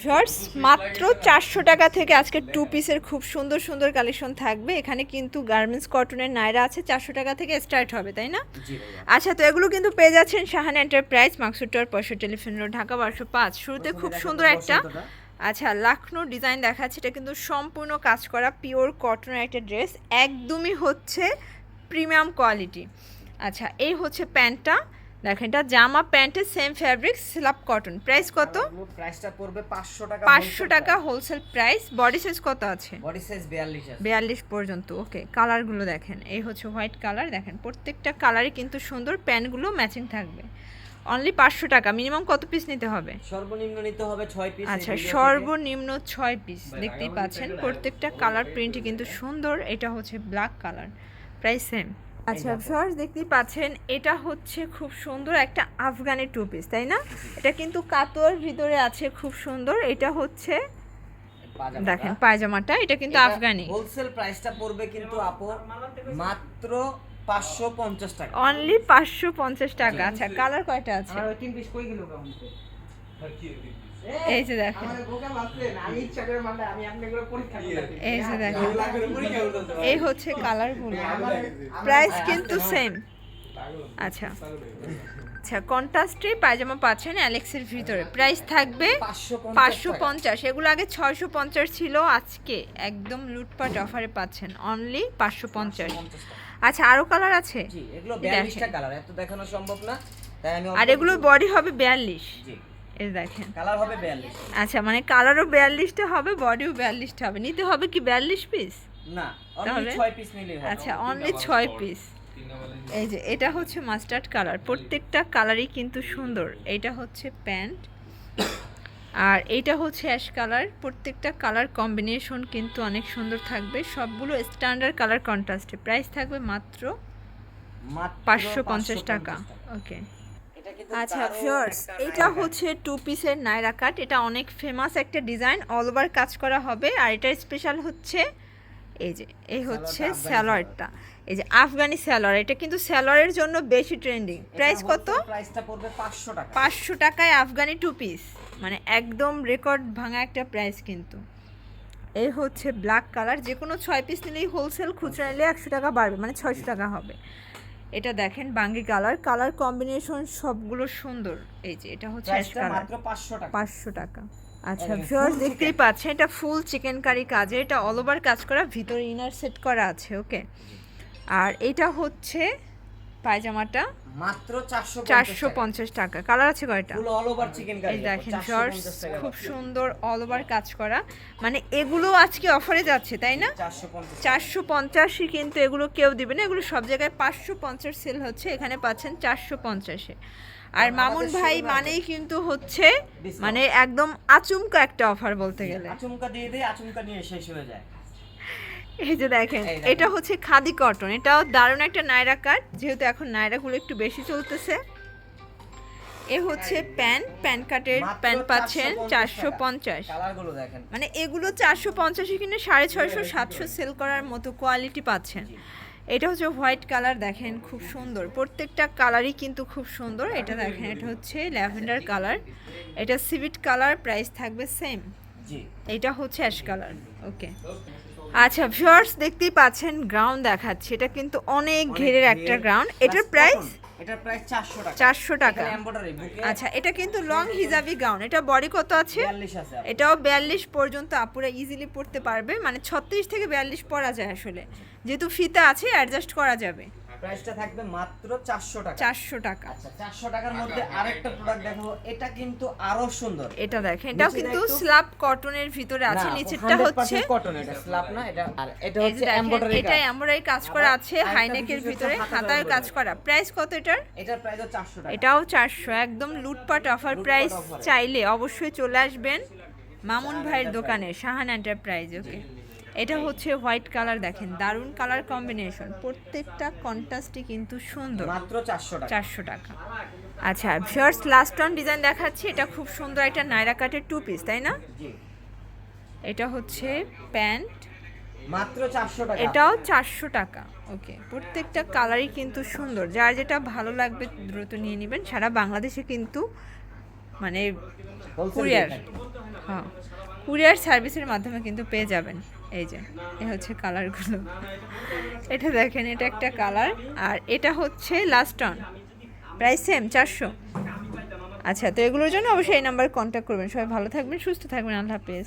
Viewers মাত্র চারশো টাকা থেকে আজকে টু পিসের খুব সুন্দর সুন্দর কালেকশন থাকবে। এখানে কিন্তু গার্মেন্টস কটনের নায়রা আছে চারশো টাকা থেকে স্টার্ট হবে তাই না? আচ্ছা তো এগুলো কিন্তু পেয়ে যাচ্ছেন শাহান এন্টারপ্রাইজ মাকসুদ টাওয়ার পয়সা টেলিফোন রোড ঢাকা বারোশো পাঁচ। শুরুতে খুব সুন্দর একটা আচ্ছা লাখনো ডিজাইন দেখাচ্ছে এটা কিন্তু সম্পূর্ণ কাজ করা পিওর কটনের একটা ড্রেস একদমই হচ্ছে প্রিমিয়াম কোয়ালিটি আচ্ছা এই হচ্ছে প্যান্টটা। দেখেন এটা জামা প্যান্টের same fabric slub cotton price কত? প্রাইসটা পড়বে 500 টাকা পাঁচশো টাকা হোলসেল প্রাইস বডি সাইজ কত আছে? বডি সাইজ 42 আছে। বিয়াল্লিশ পর্যন্ত ওকে কালারগুলো দেখেন এই হচ্ছে হোয়াইট কালার দেখেন প্রত্যেকটা কালারই কিন্তু সুন্দর প্যান্টগুলো ম্যাচিং থাকবে। অনলি পাঁচশো টাকা মিনিমাম কত পিস নিতে হবে? সর্বনিম্ন নিতে হবে 6 পিস আচ্ছা সর্বনিম্ন ছয় পিস দেখতেই পাচ্ছেন। প্রত্যেকটা কালার প্রিন্টই কিন্তু সুন্দর এটা হচ্ছে ব্ল্যাক কালার প্রাইস সেম আচ্ছা ফার্স্ট দেখতেই পাচ্ছেন এটা হচ্ছে খুব সুন্দর একটা আফগানি টু পিস তাই না? এটা কিন্তু কাতোর ভিতরে আছে খুব সুন্দর এটা হচ্ছে দেখেন পায়জামাটা এটা কিন্তু আফগানি। হোলসেল প্রাইসটা পড়বে কিন্তু আপু মাত্র 550 টাকা। অনলি পাঁচশো পঞ্চাশ টাকা আচ্ছা কালার কয়টা আছে? তিন পিস কই গেল? এই যে করতে এই যে দেখেন। এই হচ্ছে কালারগুলো প্রাইস কিন্তু সেম আচ্ছা। আচ্ছা কন্ট্রাস্টে পায়জামা পাচ্ছেন অ্যালেক্সের ভিতরে। প্রাইস থাকবে পাঁচশো পঞ্চাশ। এগুলো আগে ছয়শো পঞ্চাশ ছিল আজকে একদম লুটপাট অফারে পাচ্ছেন। অনলি পাঁচশো পঞ্চাশ। আচ্ছা আরও কালার আছে? এগুলো দেখেন। 42টা কালার এত দেখানো সম্ভব না। আর এগুলো বডি হবে বিয়াল্লিশ। জি। এই দেখেন। কালার হবে 42 আচ্ছা মানে কালারও বিয়াল্লিশটা হবে বডিও বিয়াল্লিশটা হবে। নিতে হবে কি বিয়াল্লিশ পিস না তাহলে? অনলি 6 পিস হবে। আচ্ছা অনলি ছয় পিস এই যে এটা হচ্ছে মাস্টার্ড কালার প্রত্যেকটা কালারই কিন্তু সুন্দর। এটা হচ্ছে প্যান্ট। আর এইটা হচ্ছে অ্যাশ কালার প্রত্যেকটা কালার কম্বিনেশন কিন্তু অনেক সুন্দর থাকবে। সবগুলো স্ট্যান্ডার্ড কালার কন্ট্রাস্টে প্রাইস থাকবে মাত্র পাঁচশো পঞ্চাশ টাকা। ওকে এটা আচ্ছা একটা এটা হচ্ছে টু পিসের নাইরা কাট এটা অনেক ফেমাস একটা ডিজাইন অল ওভার কাজ করা হবে। আর এটা স্পেশাল হচ্ছে এই যে এই হচ্ছে স্যালোয়ারটা এই যে আফগানি স্যালোয়ার এটা কিন্তু স্যালোয়ারের জন্য বেশি ট্রেন্ডিং প্রাইস কত? প্রাইসটা পড়বে 500 টাকা। পাঁচশো টাকায় আফগানি টু পিস মানে একদম রেকর্ড ভাঙা একটা প্রাইস কিন্তু। এই হচ্ছে ব্ল্যাক কালার যে কোনো ছয় পিস নিলেই হোলসেল খুচরা নিলে একশো টাকা বাড়বে। মানে ছয়শো টাকা হবে। এটা দেখেন বাঙ্গি কালার। কালার কম্বিনেশন সবগুলো সুন্দর। এই যে এটা হচ্ছে অ্যাশ কালার। মাত্র 500 টাকা। পাঁচশো টাকা। আচ্ছা ভিউয়ার্স দেখতেই পাচ্ছেন এটা ফুল চিকেন কারি কাজে এটা অল ওভার কাজ করা ভিতরে ইনার সেট করা আছে ওকে আর এটা হচ্ছে পায়জামাটা? মাত্র 450 চারশো পঞ্চাশ টাকা। কালার আছে কয়টা? অল ওভার চিকেন কারি এই দেখেন শর্টস খুব সুন্দর অল ওভার কাজ করা। মানে এগুলো আজকে অফারে যাচ্ছে তাই না? চারশো পঞ্চাশই কিন্তু এগুলো কেউ দিবে না এগুলো সব জায়গায় পাঁচশো পঞ্চাশ সেল হচ্ছে এখানে পাচ্ছেন চারশো পঞ্চাশে। আর মামুন ভাই মানেই কিন্তু হচ্ছে মানে একদম আচমকা একটা অফার বলতে গেলে। আচমকা দিয়ে দেই আচমকা নিয়ে শেষ হয়ে যায়। এই যে দেখেন। এটা হচ্ছে খাদি কটন। এটাও দারুণ একটা নায়রা কাট যেহেতু এখন নায়রাগুলো একটু বেশি চলতেছে। এ হচ্ছে প্যান্ট প্যান্ট কাটের প্যান্ট পাচ্ছেন চারশো পঞ্চাশ। মানে এগুলো চারশো পঞ্চাশে কিনে সাড়ে ছয়শো সাতশো সেল করার মতো কোয়ালিটি পাচ্ছেন। এটা হচ্ছে হোয়াইট কালার দেখেন খুব সুন্দর। প্রত্যেকটা কালারই কিন্তু খুব সুন্দর। এটা দেখেন এটা হচ্ছে ল্যাভেন্ডার কালার। এটা সিভিট কালার প্রাইস থাকবে সেম। এটা হচ্ছে অ্যাশ কালার। ওকে। আচ্ছা ভিউয়ার্স দেখতেই পাচ্ছেন গ্রাউন্ড দেখাচ্ছে। এটা কিন্তু অনেক ঘেরের একটা গ্রাউন্ড এটার প্রাইস এটার প্রাইস 400 টাকা। চারশো টাকা। আচ্ছা এটা কিন্তু লং হিজাবি গাউন এটা বডি কত আছে? 42 আছে এটাও বিয়াল্লিশ পর্যন্ত আপুরা ইজিলি পড়তে পারবে। মানে ছত্রিশ থেকে বিয়াল্লিশ পরা যায় আসলে। যেহেতু ফিতা আছে অ্যাডজাস্ট করা যাবে। প্রাইসটা থাকবে মাত্র 400 টাকা। চারশো টাকা। আচ্ছা 400 টাকার মধ্যে আরেকটা প্রোডাক্ট দেখাবো। এটা কিন্তু আরও সুন্দর। এটা দেখেন এটাও কিন্তু স্ল্যাব কটনের ভিতরে আছে নিচেরটা হচ্ছে কটন এটা স্ল্যাব না এটা আর এটা হচ্ছে এমব্রয়ডারি এটা এমব্রয়ডারি কাজ করা আছে হাইনেকের ভিতরে হাতায় কাজ করা। প্রাইস কত এটার? এটার প্রাইস 400 টাকা। এটাও চারশো একদম লুটপাট অফার প্রাইস চাইলে অবশ্যই চলে আসবেন মামুন ভাইয়ের দোকানে শাহান এন্টারপ্রাইজ ওকে এটা হচ্ছে হোয়াইট কালার দেখেন দারুণ কালার কম্বিনেশন। প্রত্যেকটা কন্ট্রাস্টই কিন্তু সুন্দর। মাত্র 400 টাকা। চারশো টাকা। আচ্ছা ভিউয়ার্স লাস্ট অন ডিজাইন দেখাচ্ছি এটা খুব সুন্দর একটা নাইরা কাটের টু পিস তাই না? এটা হচ্ছে প্যান্ট। মাত্র 400 টাকা। এটাও চারশো টাকা। ওকে প্রত্যেকটা কালারই কিন্তু সুন্দর। যার যেটা ভালো লাগবে দ্রুত নিয়ে নেবেন। সারা বাংলাদেশে কিন্তু মানে কুরিয়ার হ্যাঁ কুরিয়ার সার্ভিসের মাধ্যমে কিন্তু পেয়ে যাবেন। এই যে, এ হচ্ছে কালারগুলো এটা দেখেন, এটা একটা কালার আর এটা হচ্ছে লাস্ট অন প্রাইস সেম চারশো। আচ্ছা তো এগুলোর জন্য অবশ্যই এই নাম্বার কন্ট্যাক্ট করবেন। সবাই ভালো থাকবেন, সুস্থ থাকবেন, আল্লাহ হাফেজ।